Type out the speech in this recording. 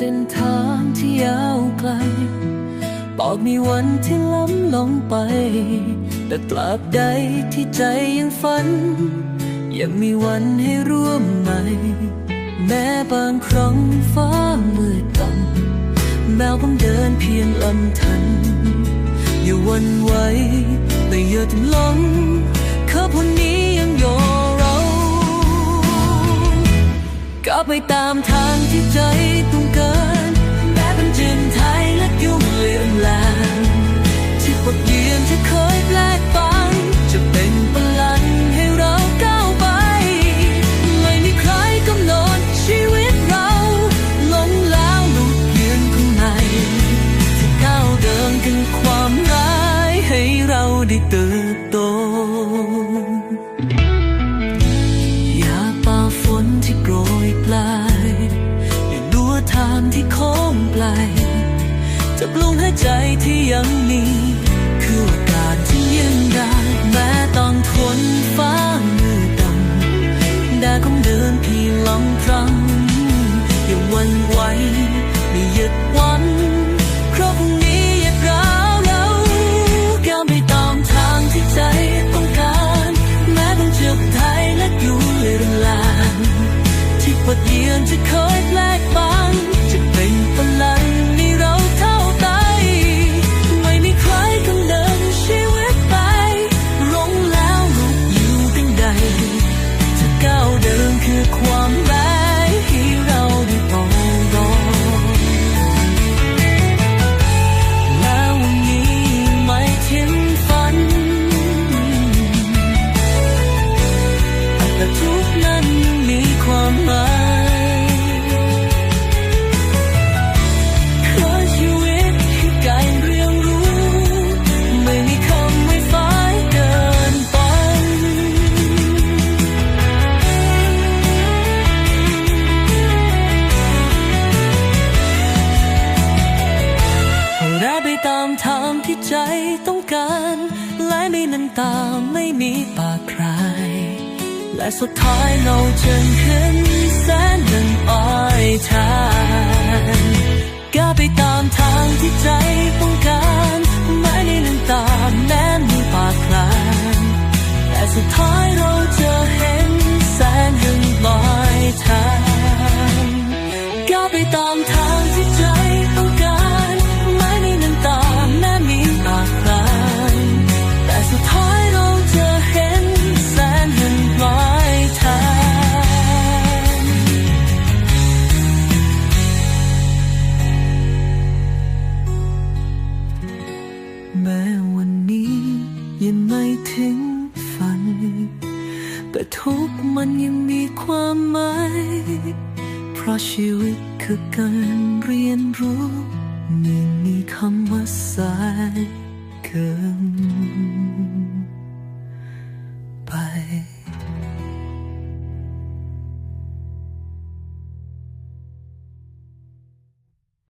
เส้นทางที่ยาวไกลบอกมีวันที่ล้ำลงไป แต่ตราบใดที่ใจยังฝัน ยังมีวันให้ร่วมใหม่ แม้บางครั้งฟ้ามืดต่ำแมวผมเดินเพียงลำทัน อย่าวันไหวแต่อย่าถึงหลง ไปตามทางที่ใจต้องการแม้เป็นจืนไทยและยุ่งเลื่อนลางที่บทเรียนที่เคยแปลกบางจะเป็นพลังให้เราก้าวไป ไม่มีใครกำหนดชีวิตเราหลงแล้วหลุดเยือนข้างในที่ก้าวเดินกันความร้ายให้เราได้เติบโต จะปลุงให้ใจที่ยังมี คือโอกาสที่ยืนได้แม้ต้องทนฟ้ามืดดำแดดคงเดินเพียงลำพัง ความหมายให้เราได้ต้องรอและววันนี้ไม่ทิ้งฝันแต่ทุกนั้นมีความหมาย ที่ใจต้องการและไม่น้ำตาไม่มีปากใคร และสุดท้ายเราจะขึ้นแสนหนึ่งอ้อยทานก้าไปตามทางที่ใจ แม้วันนี้ยังไม่ถึงฝัน แต่ทุกมันยังมีความหมาย เพราะชีวิตคือการเรียนรู้ไม่มีคำว่าสายเกิน